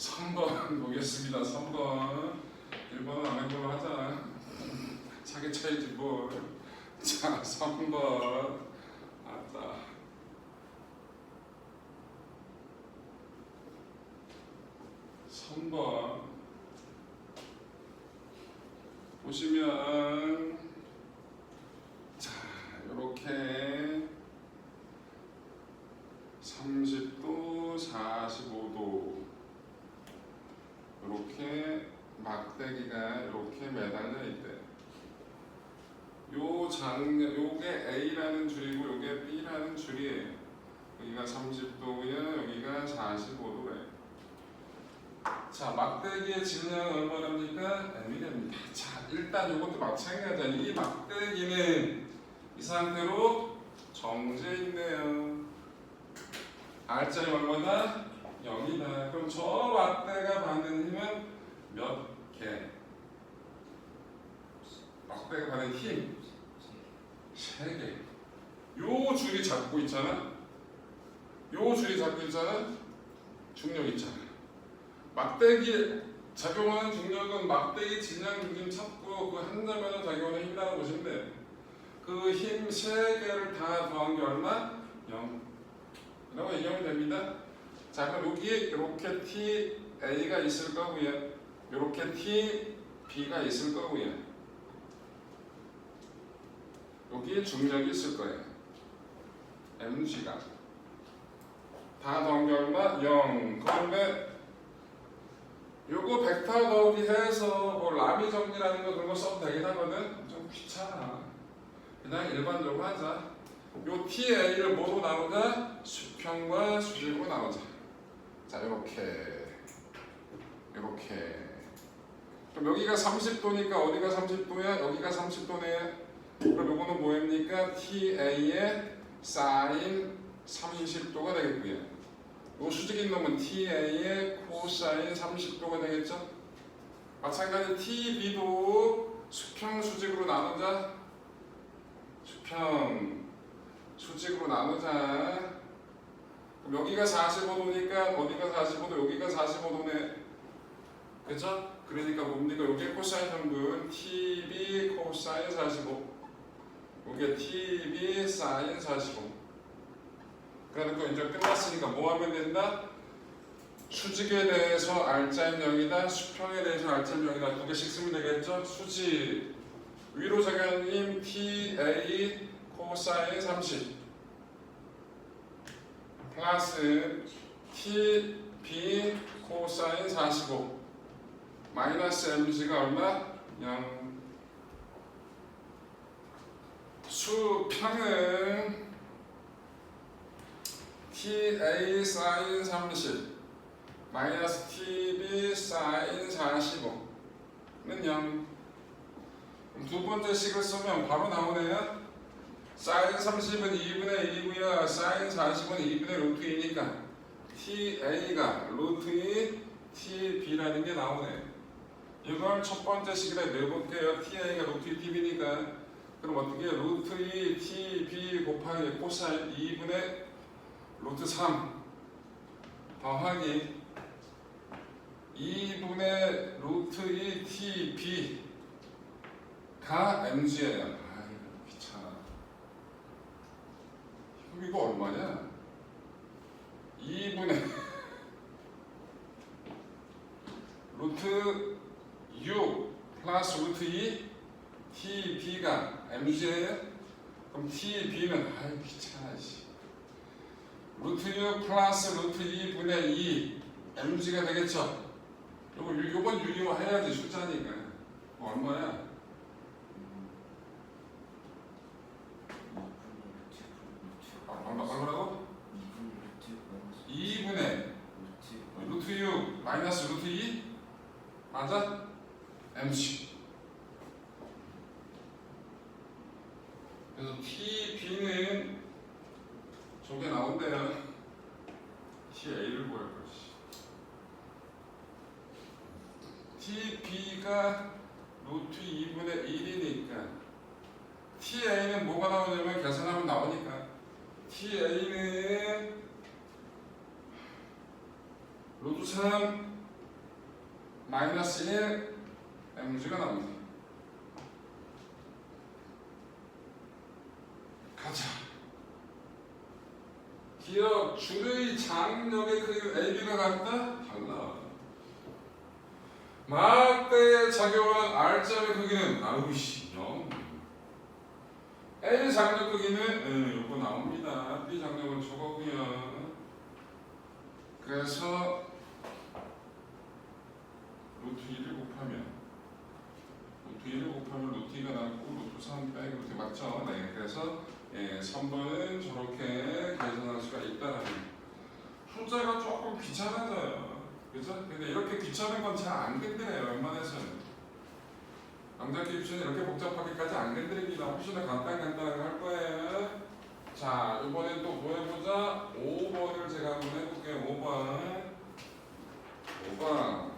3번 보겠습니다. 3번. 1번은 안 해보려 하잖아. 차게 차이지 뭘. 자, 3번. 아따. 삼번 보시면 자 이렇게 30도 45도 이렇게 막대기가 이렇게 매달려 있대. 요 장면 요게 A라는 줄이고 요게 B라는 줄이에요. 여기가 30도고요. 여기가 45도래. 자, 막대기의 질량은 얼마랍니까? m이 됩니다. 자, 일단 이것도 마찬가지야. 이 막대기는 이 상태로 정지해 있네요. R자리 얼마다? 0이다. 그럼 저 막대가 받는 힘은 몇 개? 막대가 받는 힘 3개. 요 줄이 잡고 있잖아. 요 줄이 잡고 있잖아. 중력 있잖아. 막대기 작용하는 중력은 막대기 질량 중심 찾고 그 한 점에서 작용하는 힘이라고 보시면 돼요. 그 힘 세 개를 다 더한 게 얼마? 0. 이라고 얘기하면 됩니다. 자 그럼 여기에 이렇게 T A가 있을 거고요. 이렇게 T B가 있을 거고요. 여기에 중력이 있을 거예요. mg가 다 더한 게 얼마? 0. 그런데 요거 벡터 더하기 해서 뭐 라미 정리라는 거 그런 거 써도 되긴 하거든. 좀 귀찮아. 그냥 일반적으로 하자. 요 TA를 뭐로 나누자? 수평과 수직으로 나누자. 자, 요렇게. 요렇게. 그럼 여기가 30도니까 어디가 30도야? 여기가 30도네. 그럼 요거는 뭐입니까? TA의 사인 30도가 되겠고요. 요 수직인 놈은 TA의 코사인 30도가 되겠죠? 마찬가지 TB도 수평 수직으로 나누자. 수평 수직으로 나누자. 여기가 45도니까 어디가 45도, 여기가 45도네. 그죠? 그러니까 뭡니까? 여기 코사인 성분 TB 코사인 45. 여기 TB 사인 45. 그러니까 이제 끝났으니까 뭐 하면 된다? 수직에 대해서 R자인 0이다, 수평에 대해서 R자인 0이다 두 개씩 쓰면 되겠죠? 수직 위로 작용님 TA 코사인 30 플러스 TB 코사인 45 마이너스 MG가 얼마? 0 수평은 TA 사인 30 마이너스 TB 사인 45는 0. 그럼 두 번째 식을 쓰면 바로 나오네요. 사인 30은 2분의 2고요. 사인 40은 2분의 루트 2니까 TA가 루트 2 TB라는 게 나오네. 이걸 첫 번째 식에다 내볼게요. TA가 루트 2 TB니까 그럼 어떻게? 루트 2 TB 곱하기 코사인 2분의 루트 3 더하기 2분의 루트 2 TB가 mg예요. 아유 귀찮아. 그럼 이거 얼마냐? 2분의 루트 6 플러스 루트 2 TB가 mg예요. 그럼 TB는 아유 귀찮아 씨. 루트 6 플러스 루트 2분의 2 mg가 되겠죠? 요거 유- 요건 유리화 해야지 숫자니까 뭐 얼마야? 얼마 얼마라고? 2분의 루트 6 마이너스 루트 2 맞아? mg 그래서 TB는 저게 나온대요 TA를 구할 것이 TB가 루트 2분의 1이니까 TA는 뭐가 나오냐면 계산하면 나오니까 TA는 루트 3 마이너스 1 mg가 나옵니다. 가자. 기억 줄의 장력의 크기는 AB가 같다? 달라. 막대에 작용한 R점의 크기는 아우씨 0. A 장력 크기는 예, 요거 나옵니다. B 장력은 저거고요. 그래서 루트 1을 곱하면 루트 1을 곱하면 루트 2가 나고 루트 3 빼기 루트 맞죠? 네. 그래서 예, 3번은 저렇게 계산할 수가 있다라는 숫자가 조금 귀찮아져요. 그죠? 근데 이렇게 귀찮은 건 잘 안 건드려요. 웬만해서는. 남자 기 입시는 이렇게 복잡하게까지 안 건드립니다. 훨씬 더 간단 간단하게 할 거예요. 자, 이번엔 또 뭐 해보자? 5번을 제가 한번 해볼게요. 5번. 5번.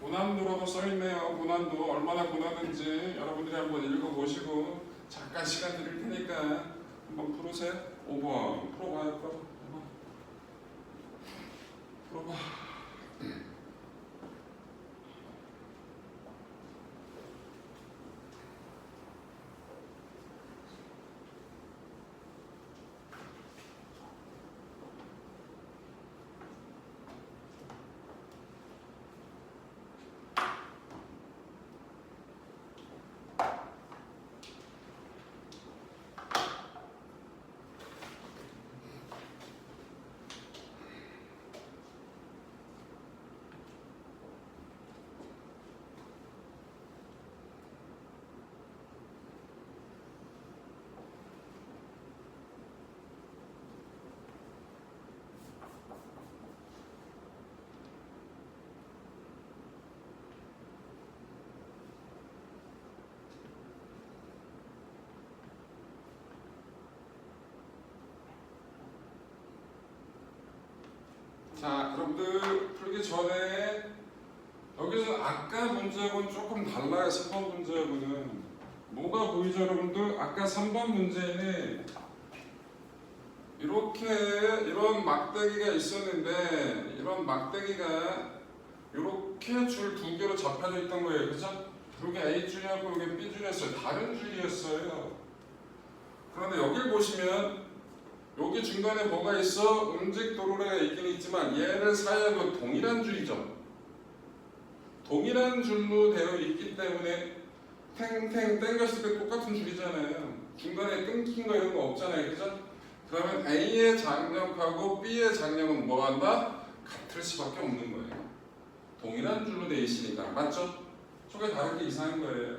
고난도라고 써있네요. 고난도. 얼마나 고난인지 여러분들이 한번 읽어보시고 잠깐 시간 드릴 테니까 한번 풀으세요. 5번. 풀어봐요. 풀어. 풀어봐. 자, 여러분들 풀기 전에 여기서 아까 문제하고는 조금 달라요. 3번 문제하고는 뭐가 보이죠, 여러분들? 아까 3번 문제에는 이렇게 이런 막대기가 있었는데 이런 막대기가 이렇게 줄 두 개로 잡혀져 있던 거예요, 그죠? 이게 A 줄이었고 이게 B 줄이었어요. 다른 줄이었어요. 그런데 여길 보시면 여기 중간에 뭐가 있어? 음직 도로래가 있긴 있지만 얘를 사이하고 동일한 줄이죠. 동일한 줄로 되어 있기 때문에 탱탱 땡겼을 때 똑같은 줄이잖아요. 중간에 끊긴 거 이런 거 없잖아요. 그죠? 그러면 A의 장력하고 B의 장력은 뭐 한다? 같을 수밖에 없는 거예요. 동일한 줄로 되어 있으니까. 맞죠? 속에 다른 게 이상한 거예요.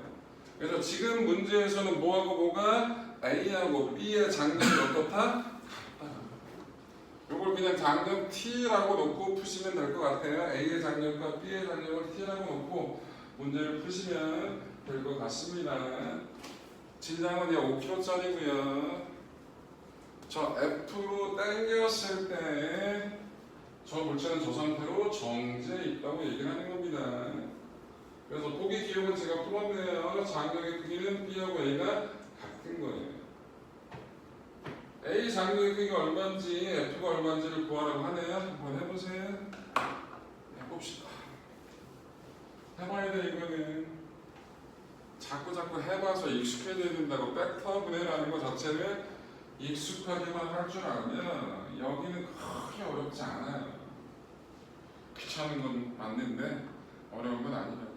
그래서 지금 문제에서는 뭐하고 뭐가 A하고 B의 장력이 어떻다? 그냥 장력 T라고 놓고 푸시면 될 것 같아요. A의 장력과 B의 장력을 T라고 놓고 문제를 푸시면 될 것 같습니다. 질량은 5kg짜리고요. 저 F로 당겼을 때 저 물체는 저 상태로 정지해 있다고 얘기를 하는 겁니다. 그래서 보기 기억은 제가 풀었네요. 장력의 크기는 B하고 A가 같은 거예요. A 장력의 크기가 얼마인지 F가 얼마인지를 구하라고 하네요. 한번 해보세요. 해봅시다. 해봐야 돼 이거는. 자꾸 자꾸 해봐서 익숙해져야 된다고 벡터 분해라는 것 자체를 익숙하게만 할 줄 알면 여기는 크게 어렵지 않아요. 귀찮은 건 맞는데 어려운 건 아니에요.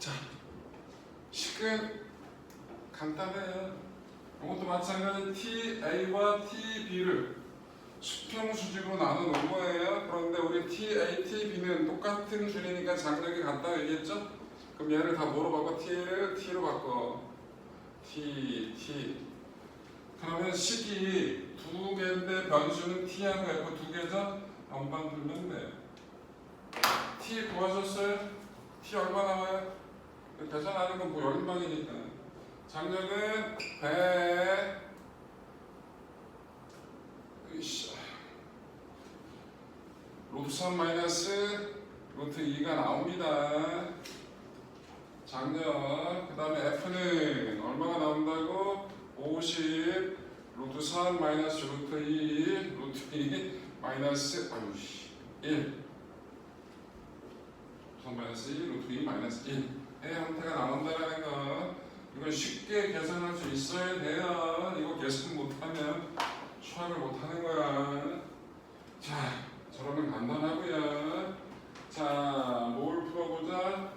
자, 식은 간단해요. 이것도 마찬가지 TA와 TB를 수평 수직으로 놓은 거예요. 그런데 우리 TA, TB는 똑같은 줄이니까 장력이 같다 얘기했죠? 그럼 얘를 다 뭐로 바꿔? T를 T로 바꿔. T, T. 그러면 식이 두 개인데 변수는 T하고 F 두 개죠? 반반 풀면 돼요. T 구하셨어요? T 얼마 나와요? 계산하는 건뭐 열방이니까. 장력은 100 으쌰. 루트 3 마이너스 루트 2가 나옵니다. 장력 그 다음에 F는 얼마가 나온다고? 50 루트 3 마이너스 루트 2 루트 2 마이너스 아유씨 1 3 마이너스 2 루트 2 마이너스 1의 형태가 나온다는 거 이건 쉽게 계산할 수 있어야 돼요. 이거 계산 못하면 수학을 못하는 거야. 자 저러면 간단하고요. 자 뭘 풀어보자?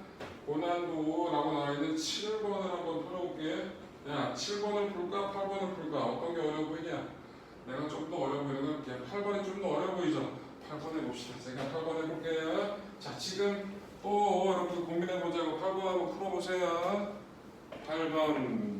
고난도라고 나와 있는 7번을 한번 풀어볼게. 야 7번을 풀까? 8번을 풀까? 어떤 게 어려워 보이냐? 내가 좀 더 어려워 보이는 건 8번이 좀 더 어려워 보이죠? 8번 해봅시다. 제가 8번 해볼게요. 자 지금 또 여러분 고민해보자고. 8번 한번 풀어 보세요. 8번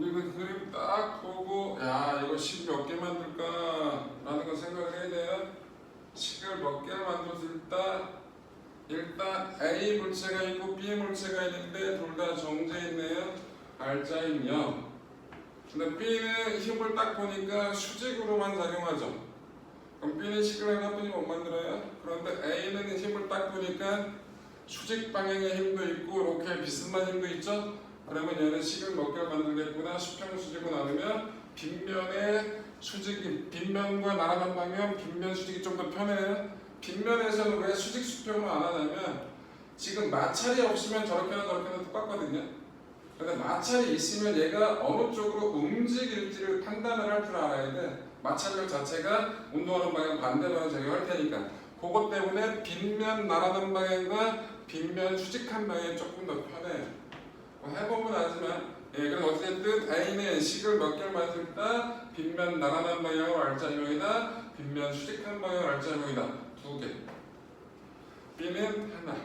그 그림 딱 보고 야 이거 식 몇 개 만들까 라는 거 생각을 해야 돼요. 식을 몇 개를 만들었을 때 일단 A 물체가 있고 B 물체가 있는데 둘 다 정제 있네요. 알짜인 0. 근데 B는 힘을 딱 보니까 수직으로만 작용하죠. 그럼 B는 식을 하나뿐이 못 만들어요. 그런데 A는 힘을 딱 보니까 수직 방향의 힘도 있고 이렇게 비스만 힘도 있죠. 그러면 얘는 식을 몇 개를 만들겠구나. 수평 수직으로 나누면 빗면의 수직이 빗면과 날아간 방향 빗면 수직이 좀 더 편해요 빗면에서는 왜 수직 수평을 안 하냐면 지금 마찰이 없으면 저렇게나 저렇게나 똑같거든요. 근데 마찰이 있으면 얘가 어느 쪽으로 움직일지를 판단을 할 줄 알아야 돼. 마찰력 자체가 운동하는 방향 반대 방향 작용할 테니까. 그것 때문에 빗면 날아가는 방향과 빗면 수직한 방향이 조금 더 편해요 뭐 해보면 알지만 예, 그래서 어쨌든 A는 식을 몇 개를 만들다 빗면 나가는 방향으로 알짜형이다 빗면 수직한 방향으로 알짜형이다 두개 B는 하나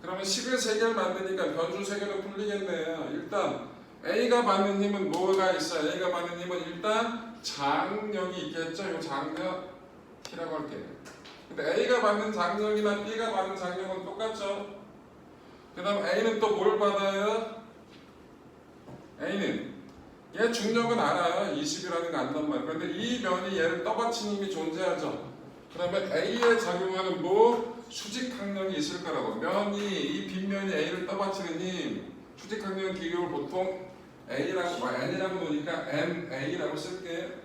그러면 식을 세 개를 만드니까 변수 세 개로 풀리겠네요 일단 A가 받는 힘은 뭐가 있어요? A가 받는 힘은 일단 장력이 있겠죠? 이 장력 T라고 할게요 근데 A가 받는 장력이나 B가 받는 장력은 똑같죠? 그 다음 A는 또 뭘 받아요? A는 얘 중력은 알아요. 20이라는 거 안단 말이에요. 그런데 이 면이 얘를 떠받치는 힘이 존재하죠. 그러면 A에 작용하는 뭐 수직 항력이 있을 거라고. 면이 이 빗면이 A를 떠받치는 힘. 수직 항력 기교를 보통 A라고 뭐 N이라고 놓으니까 MA라고 쓸게요.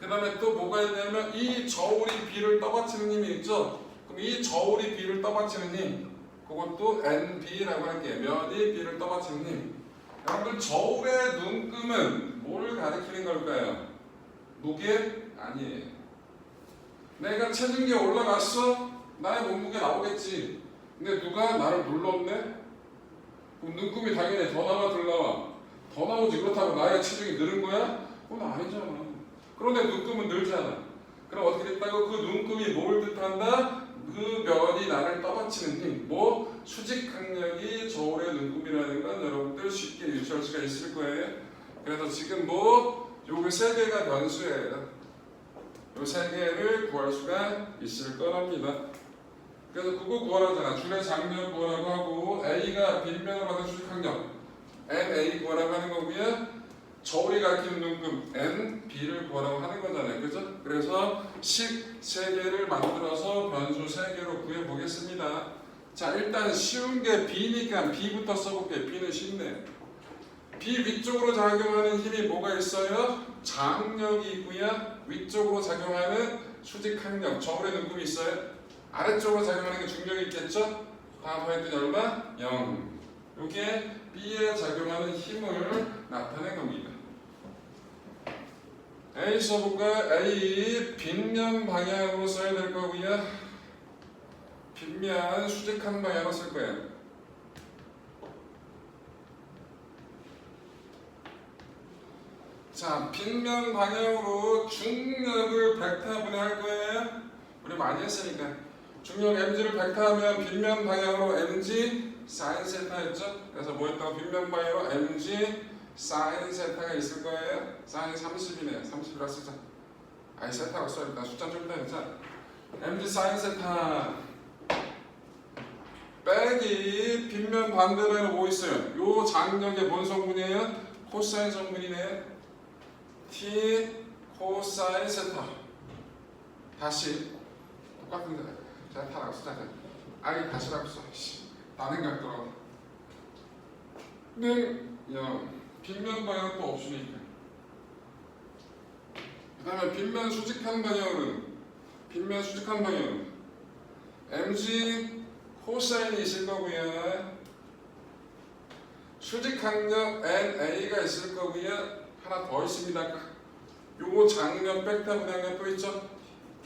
그 다음에 또 뭐가 있냐면 이 저울이 B를 떠받치는 힘이 있죠. 그럼 이 저울이 B를 떠받치는 힘 그것도 NB라고 할게요. 면이 B를 힘. 여러분들 저울의 눈금은 뭘 가리키는 걸까요? 무게? 아니에요. 내가 체중계 올라갔어? 나의 몸무게 나오겠지. 근데 누가 나를 눌렀네? 그럼 눈금이 당연히 더 나와 덜 나와? 더 나오지 그렇다고 나의 체중이 늘은 거야? 그건 아니잖아. 그런데 눈금은 늘잖아. 그럼 어떻게 됐다고? 그 눈금이 뭘 뜻한다? 그 면이 나를 떠받치는 힘. 뭐 수직 강력이 저울의 눈금이라는 건 여러분들 쉽게 유추할 수가 있을 거예요. 그래서 지금 뭐 요거 세 개가 변수예요. 요 세 개를 구할 수가 있을 거랍니다. 그래서 그거 구하라잖아. 줄의 장력 구하라고 하고 A가 빗면을 받은 수직 강력 NA 구하라고 하는 거고요. 저울이 가리키는 눈금 N, B를 구하라고 하는 거잖아요. 그죠? 그래서 식 3개를 만들어서 변수 3개로 구해보겠습니다. 자, 일단 쉬운 게 B니까 B부터 써볼게요. B는 쉽네. B 위쪽으로 작용하는 힘이 뭐가 있어요? 장력이 있고요. 위쪽으로 작용하는 수직 항력, 저울의 눈금이 있어요. 아래쪽으로 작용하는 게 중력이 있겠죠? 다 더했더니 얼마? 0. 이게 B에 작용하는 힘을 나타낸 겁니다. A 써볼까? A 빗면 방향으로 써야 될 거고요. 빗면 수직한 방향으로 쓸 거예요. 자, 빗면 방향으로 중력을 벡터분해 할 거예요. 우리 많이 했으니까. 중력 mg를 벡터하면 빗면 방향으로 mg 사인 세타였죠? 그래서 뭐였다고 빗면 방향으로 mg 사인 세타가 있을 거예요. 사인 30이네. 30이라 쓰자. 아니 세타로 써 일단 숫자 좀 이따 자 mg 사인 세타 빼기 빗면 반대방향으로 뭐 있어요? 요 장력의 뭔 성분이에요? 코사인 성분이네. t 코사인 세타 다시 똑같은 데 세타라고 쓰자. 아니 다시라고 써. 씨. 다른 각도라고. 는 야. 빗면 방향 또 옵션이 있네. 그 다음에 빗면 수직한 방향은 빗면 수직한 방향은 mg 코사인이 있을 거고요. 수직항력 NA가 있을 거고요. 하나 더 있습니다. 요거 장력 벡터 분양력 또 있죠?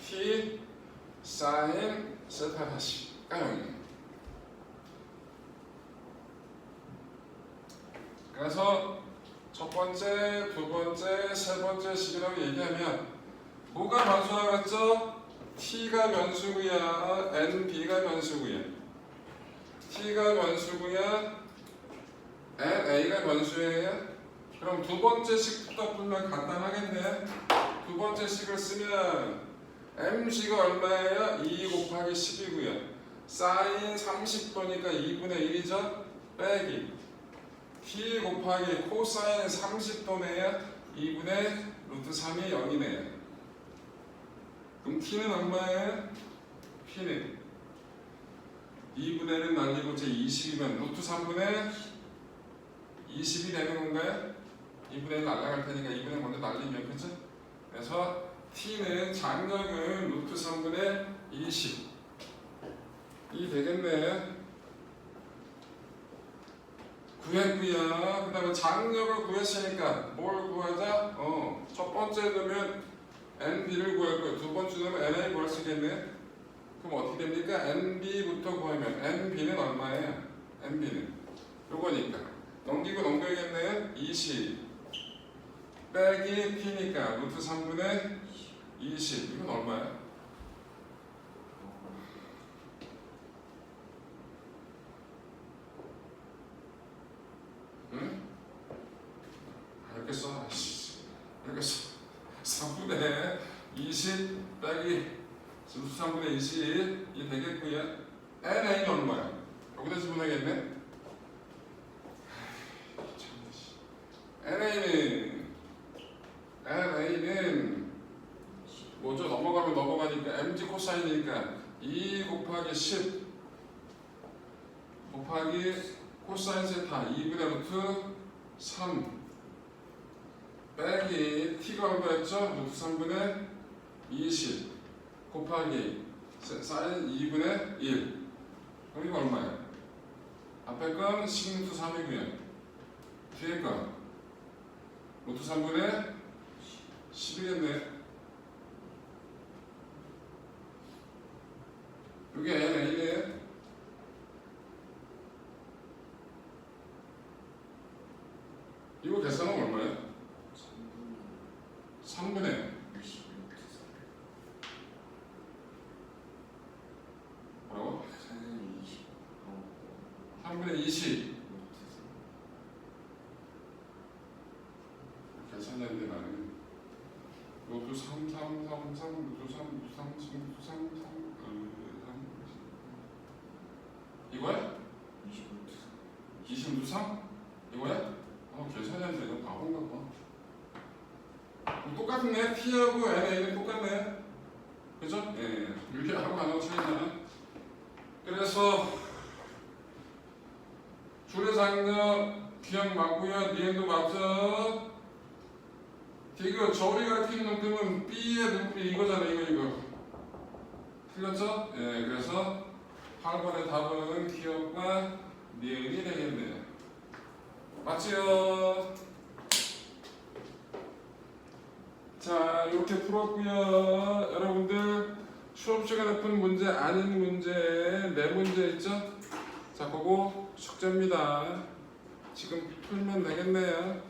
T 사인 세타 다시 까용이에요. 그래서 첫 번째, 두 번째, 세 번째 식이라고 얘기하면 뭐가 변수라 그랬죠? t가 변수고요, nb가 변수고요. t가 변수고요, na가 변수예요. 그럼 두 번째 식부터 풀면 간단하겠네. 두 번째 식을 쓰면 mc가 얼마예요? 2 곱하기 10이고요. 사인 30도니까 2분의 1이죠? 빼기 t 곱하기 코사인 30도네요. 2분의 루트 3이 0이네요. 그럼 t는 얼마예요? p는 2분의 1은 날리고 제 20이면 루트 3분의 20이 되는 건가요? 2분의 1 날라갈 테니까 2분의 1 먼저 날리면 그죠? 그래서 t는 장력은 루트 3분의 20이 되겠네. 구했고요. 그 다음에 장력을 구했으니까 뭘 구하자? 어, 첫 번째 넣으면 NB를 거예요. 두 번째 넣으면 NA 구할 수 있겠네. 그럼 어떻게 됩니까? NB부터 구하면 NB는 얼마예요? NB는 요거니까 넘기고 넘겨야겠네요. 20 빼기 P니까 루트 3분의 20 이건 얼마야? 응? 아, 이렇게 써. 아이씨. 이렇게 써. 3분의 20 빼기 루트 3분의 20 이 되겠고요. NA는 얼마야? 여기다 집어넣어야겠네. NA는 NA는 뭐죠? 넘어가면 넘어가니까 mg 코사인이니까 2 곱하기 10 곱하기 코사인 세타 2분의 루트 3 빼기 t가 얼마였죠? 루트 3분의 20 곱하기 사- 사인 2분의 1 그럼 이거 얼마예요? 앞에 건 식루트 3이고요. 뒤에 건 루트 3분의 10이겠네. 이게 n이네. 이거 계산은 얼마예요? 3분의 뭐라고? 3분의 20 계산했는데 나는 로또 3, 3, 3, 3, 로또 3, 로또 3, 3, 3, 3, 3, 이거야? 20 루트 3? 이거야? 어 계산이 안 돼. 이거 바본가 봐. 똑같네. T하고 NA는 똑같네. 그죠? 예. 유리하고 안 하고 차이잖아. 그래서 줄의 장력 기억 맞고요. 니은도 맞죠? 이거 저울이 가리키는 놈들은 B의 눈빛 이거잖아. 이거 이거. 틀렸죠? 예. 그래서 8번의 답은 기억과 니은이 되겠네요. 맞지요? 자, 이렇게 풀었고요. 여러분들 수업 시간에 푼 문제 아닌 문제 네 문제 있죠? 자, 그거 숙제입니다. 지금 풀면 되겠네요.